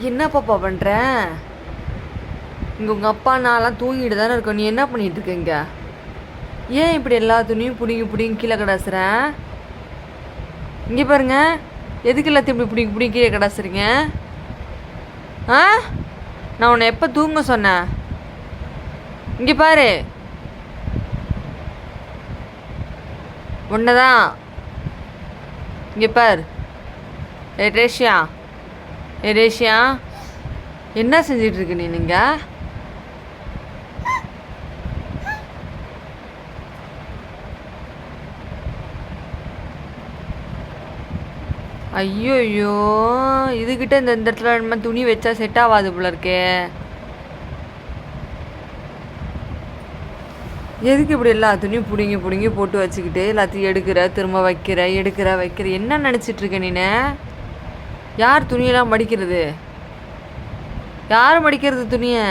என்ன பாப்பா பண்ணுற இங்கே உங்கள் அப்பா நான்லாம் தூங்கிட்டு தானே இருக்கோம். நீ என்ன பண்ணிகிட்டு இருக்கீங்க ஏன் இப்படி எல்லா துணியும் பிடிங்கி பிடிங்கி கீழே கடாசுறேன் இங்கே பாருங்க. எதுக்கு எல்லாத்தையும் இப்படி பிடிங்கி பிடிங்கி கீழே கடாசுறீங்க? ஆ? நான் உன்னை எப்போ தூங்க சொன்னேன்? இங்கே பாரு. உன்னதான். இங்கே பார். ஏ ரேஷியா. ஏ ரேஷியா என்ன செஞ்சிட்ருக்கு இருக்க நீ நீங்கள் ஐயோ ஐயோ இதுகிட்ட இந்த இந்த இடத்துல நம்ம துணி வச்சா செட் ஆகாது போல இருக்கே. எதுக்கு இப்படி எல்லா துணியும் பிடுங்கி பிடுங்கி போட்டு வச்சுக்கிட்டு எல்லாத்தையும் எடுக்கிற திரும்ப வைக்கிற எடுக்கிற வைக்கிற? என்ன நினச்சிட்டு இருக்க நீனு? யார் துணியெல்லாம் மடிக்கிறது? யார் மடிக்கிறது துணியை?